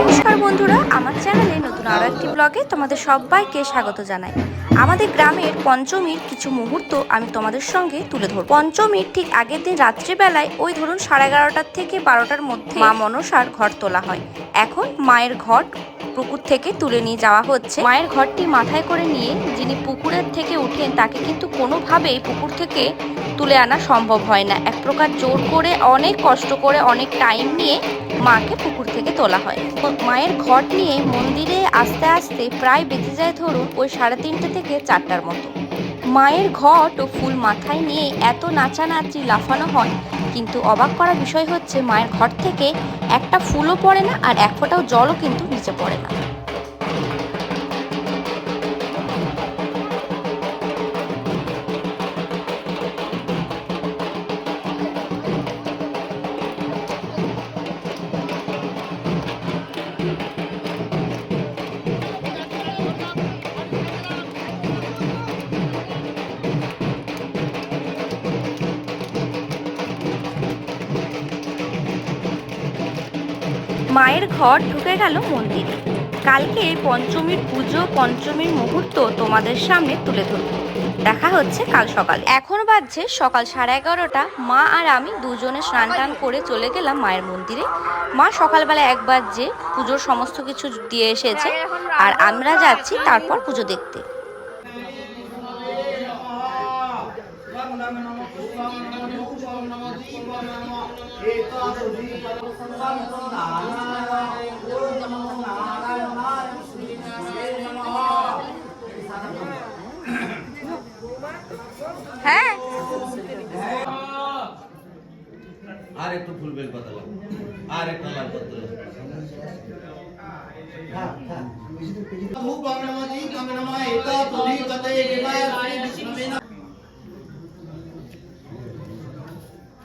নমস্কার বন্ধুরা, আমার চ্যানেলে নতুন আরও একটি ব্লগে তোমাদের সবাইকে স্বাগত জানাই। আমাদের গ্রামের পঞ্চমীর কিছু মুহূর্ত আমি তোমাদের সঙ্গে তুলে ধরব। পঞ্চমীর ঠিক আগের দিন রাত্রিবেলায় ওই ধরুন সাড়ে এগারোটার থেকে বারোটার মধ্যে মা মনসার ঘর তোলা হয়। এখন মায়ের ঘট পুকুর থেকে তুলে নিয়ে যাওয়া হচ্ছে। মায়ের ঘরটি মাথায় করে নিয়ে যিনি পুকুরের থেকে উঠেন তাকে কিন্তু কোনোভাবেই পুকুর থেকে তুলে আনা সম্ভব হয় না। এক প্রকার জোর করে, অনেক কষ্ট করে, অনেক টাইম নিয়ে মাকে পুকুর থেকে তোলা হয়। মায়ের ঘট নিয়ে মন্দিরে আস্তে আস্তে প্রায় বেঁচে যায় ধরুন ওই সাড়ে তিনটে থেকে চারটার মতো। মায়ের ঘট ও ফুল মাথায় নিয়ে এত নাচানাচি লাফানো হয়, কিন্তু অবাক করা বিষয় হচ্ছে মায়ের ঘর থেকে একটা ফুলও পড়ে না আর এক ফোঁটাও জলও কিন্তু নিচে পড়ে না। মায়ের ঘর ঢুকে গেল মন্দিরে। কালকে পঞ্চমীর পুজো, পঞ্চমীর মুহূর্ত তোমাদের সামনে তুলে ধরব। দেখা হচ্ছে কাল সকালে। এখন বাজছে সকাল সাড়ে এগারোটা। মা আর আমি দুজনে স্নান টান করে চলে গেলাম মায়ের মন্দিরে। মা সকালবেলা একবার যে পুজোর সমস্ত কিছু দিয়ে এসেছে। আর আমরা যাচ্ছি তারপর পুজো দেখতে। হ্যাঁ আর একটু ফুল বেল পাতা লাগবে আর একটা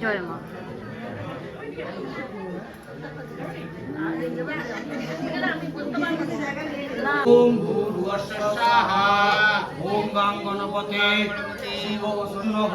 জয় মা ওম ভূর্ভুবস্বঃ ওম গাং গণপতে শিব নব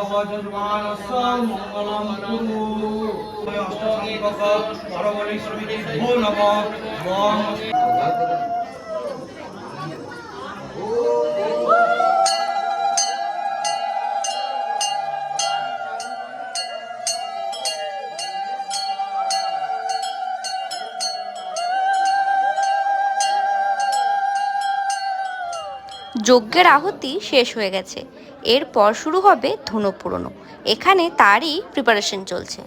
যজ্ঞের আহুতি শেষ হয়ে গেছে। এরপর শুরু হবে ধনু পুরনো। এখানে তারই প্রিপারেশন চলছে।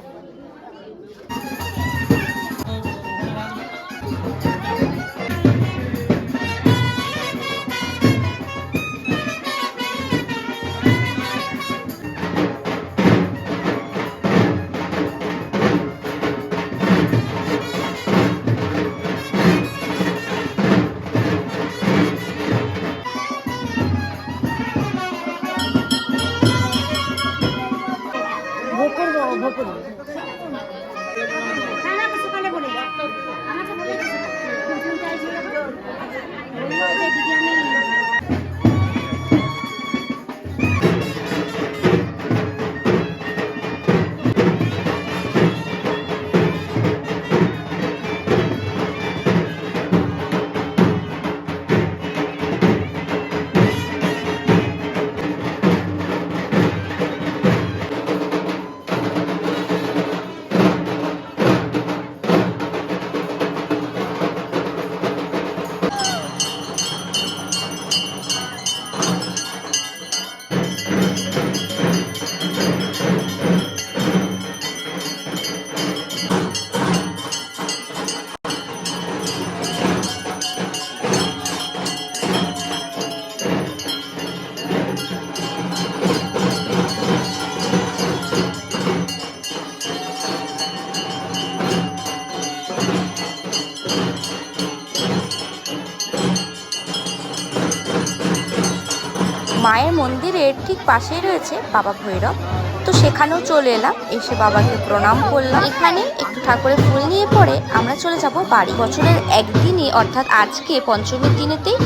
মায়ের মন্দিরের ঠিক পাশেই রয়েছে বাবা ভৈরব। তো সেখানেও চলে এলাম, এসে বাবাকে প্রণাম করলাম। এখানে একটু ঠাকুরের ফুল নিয়ে পরে আমরা চলে যাব বাড়ি। বছরের একদিনই, অর্থাৎ আজকে পঞ্চমীর দিনেতেই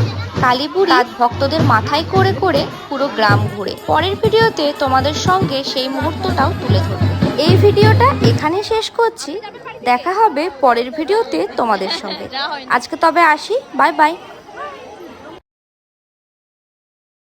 কালীপুর রাত ভক্তদের মাথায় করে করে পুরো গ্রাম ঘুরে। পরের ভিডিওতে তোমাদের সঙ্গে সেই মুহূর্তটাও তুলে ধরবো। এই ভিডিওটা এখানে শেষ করছি। দেখা হবে পরের ভিডিওতে তোমাদের সঙ্গে। আজকে তবে আসি। Bye bye.